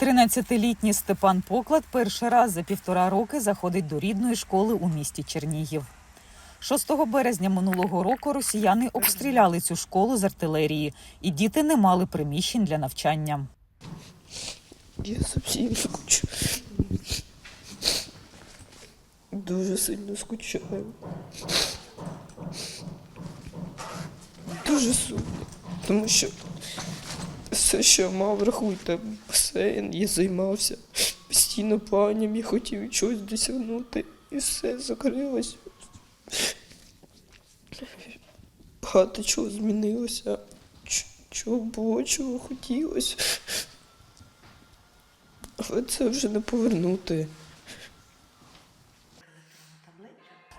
13-літній Степан Поклад перший раз за півтора роки заходить до рідної школи у місті Чернігів. 6 березня минулого року росіяни обстріляли цю школу з артилерії, і діти не мали приміщень для навчання. Я зовсім скучаю. Дуже сильно скучаю. Дуже сумно. Тому що все, що мав, рахуйте, басейн, я займався постійно планням, я хотів чогось досягнути. І все закрилось. Багато чого змінилося. Чого було, чого хотілося. Але це вже не повернути.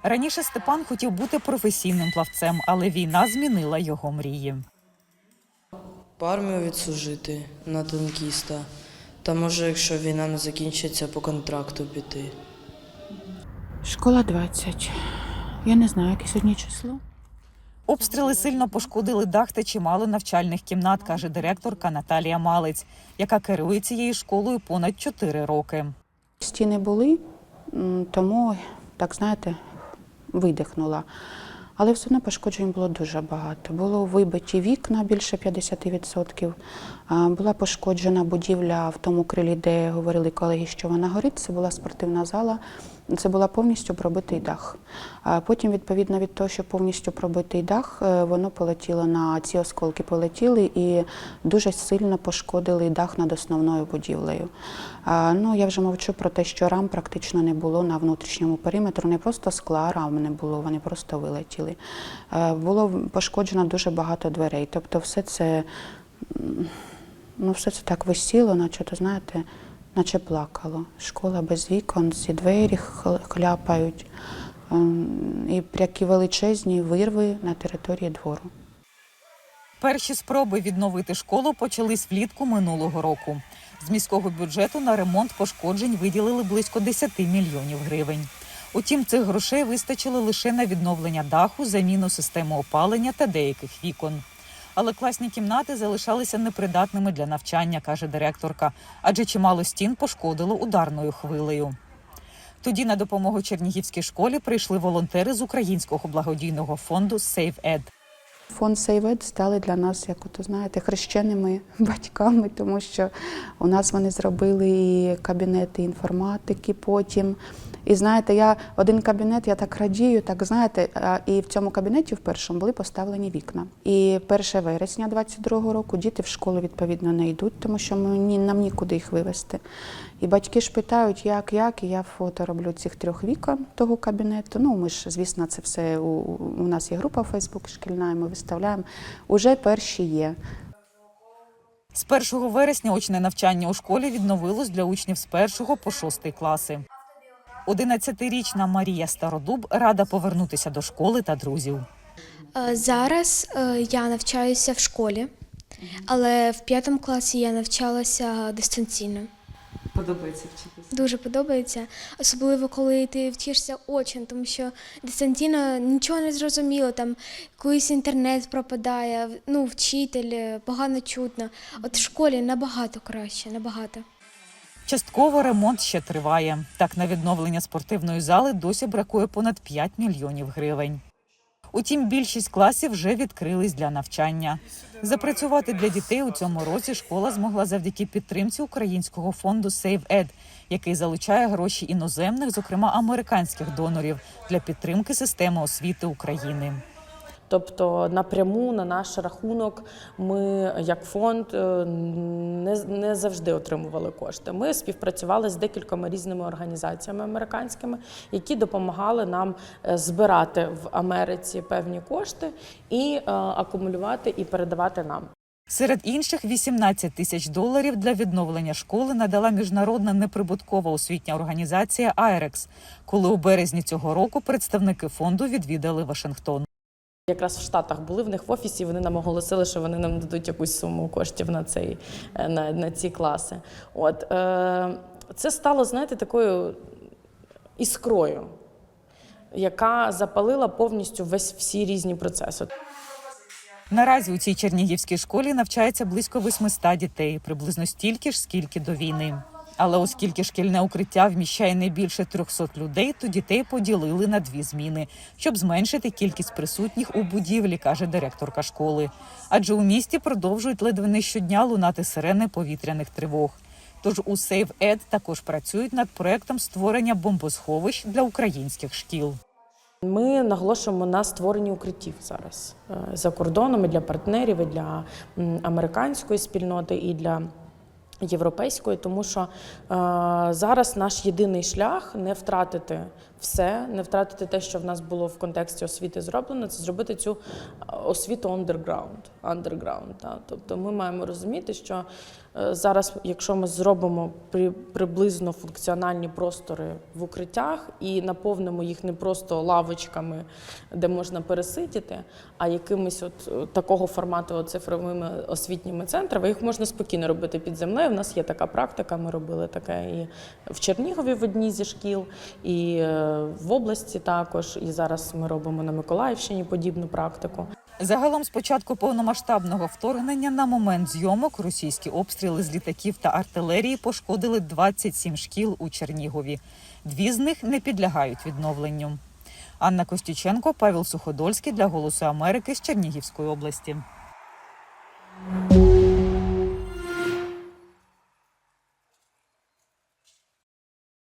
Раніше Степан хотів бути професійним плавцем, але війна змінила його мрії. По армію відслужити на танкіста. Та може, якщо війна не закінчиться, по контракту піти. Школа 20. Я не знаю, яке сьогодні число. Обстріли сильно пошкодили дах та чимало навчальних кімнат, каже директорка Наталія Малець, яка керує цією школою понад 4 роки. Стіни були, тому, так знаєте, видихнула. Але все одно пошкоджень було дуже багато. Було вибиті вікна більше 50%. Була пошкоджена будівля в тому крилі, де говорили колеги, що вона горить. Це була спортивна зала. Це була повністю пробитий дах. Потім, відповідно від того, що повністю пробитий дах, е, воно полетіло на ці осколки, полетіли і дуже сильно пошкодили дах над основною будівлею. Ну я вже мовчу про те, що рам практично не було на внутрішньому периметру, не просто скла, а рам не було, вони просто вилетіли. Було пошкоджено дуже багато дверей. Тобто, все це ну, все це так висіло, наче то знаєте, наче плакало. Школа без вікон, ці двері хляпають, ем, і прякі величезні вирви на території двору. Перші спроби відновити школу почались влітку минулого року. З міського бюджету на ремонт пошкоджень виділили близько 10 мільйонів гривень. Утім, цих грошей вистачило лише на відновлення даху, заміну системи опалення та деяких вікон. Але класні кімнати залишалися непридатними для навчання, каже директорка, адже чимало стін пошкодило ударною хвилею. Тоді на допомогу Чернігівській школі прийшли волонтери з українського благодійного фонду SaveEd. Фонд Сейвед стали для нас, як ото знаєте, хрещеними батьками, тому що у нас вони зробили і кабінети інформатики потім. І знаєте, я один кабінет, я так радію, так знаєте, і в цьому кабінеті в першому були поставлені вікна. І 1 вересня 22-го року діти в школу відповідно не йдуть, тому що ми нам нікуди їх вивезти. І батьки ж питають, як, як, і я фото роблю цих трьох вікон того кабінету. Ну, ми ж, звісно, це все у, у нас є група Фейсбук шкільна, і ми виставляємо. Уже перші є. З 1 вересня очне навчання у школі відновилось для учнів з 1 по 6 класи. 11-річна Марія Стародуб рада повернутися до школи та друзів. Е, Зараз е, я навчаюся в школі, але в п'ятому класі я навчалася дистанційно. Подобається вчитися. Дуже подобається, особливо коли ти вчишся очно, тому що дистанційно нічого не зрозуміло. Там колись інтернет пропадає, ну, вчитель е, погано чутно. От в школі набагато краще, набагато. Частково ремонт ще триває. Так на відновлення спортивної зали досі бракує понад 5 мільйонів гривень. Утім, більшість класів вже відкрились для навчання. Запрацювати для дітей у цьому році школа змогла завдяки підтримці українського фонду SaveEd, який залучає гроші іноземних, зокрема американських донорів, для підтримки системи освіти України. Тобто напряму на наш рахунок ми, як фонд, е, не, не завжди отримували кошти. Ми співпрацювали з декількома різними організаціями американськими, які допомагали нам е, збирати в Америці певні кошти і е, акумулювати і передавати нам. Серед інших 18 тисяч доларів для відновлення школи надала міжнародна неприбуткова освітня організація «Айрекс», коли у березні цього року представники фонду відвідали Вашингтон. Якраз в Штатах були в них в офісі. Вони нам оголосили, що вони нам дадуть якусь суму коштів на цей е, на, на ці класи. От е, це стало, знаєте, такою іскрою, яка запалила повністю весь всі різні процеси. Наразі у цій чернігівській школі навчається близько 800 дітей, приблизно стільки ж, скільки до війни. Але оскільки шкільне укриття вміщає не більше 300 людей, то дітей поділили на дві зміни, щоб зменшити кількість присутніх у будівлі, каже директорка школи. Адже у місті продовжують ледве не щодня лунати сирени повітряних тривог. Тож у Save Ed також працюють над проектом створення бомбосховищ для українських шкіл. Ми наголошуємо на створенні укриттів зараз е, за кордоном і для партнерів, і для американської спільноти, і для європейської, тому що е, зараз наш єдиний шлях не втратити все, не втратити те, що в нас було в контексті освіти зроблено, це зробити цю е, освіту underground. underground та. Тобто ми маємо розуміти, що зараз, якщо ми зробимо при, приблизно функціональні простори в укриттях і наповнимо їх не просто лавочками, де можна пересидіти, а якимись от е, такого формату цифровими освітніми центрами, їх можна спокійно робити під землею. У нас є така практика. Ми робили таке і в Чернігові в одній зі шкіл, і е, в області також. І зараз ми робимо на Миколаївщині подібну практику. Загалом, з початку повномасштабного вторгнення на момент зйомок російські обстріли з літаків та артилерії пошкодили 27 шкіл у Чернігові. Дві з них не підлягають відновленню. Анна Костюченко, Павел Суходольський для Голосу Америки з Чернігівської області.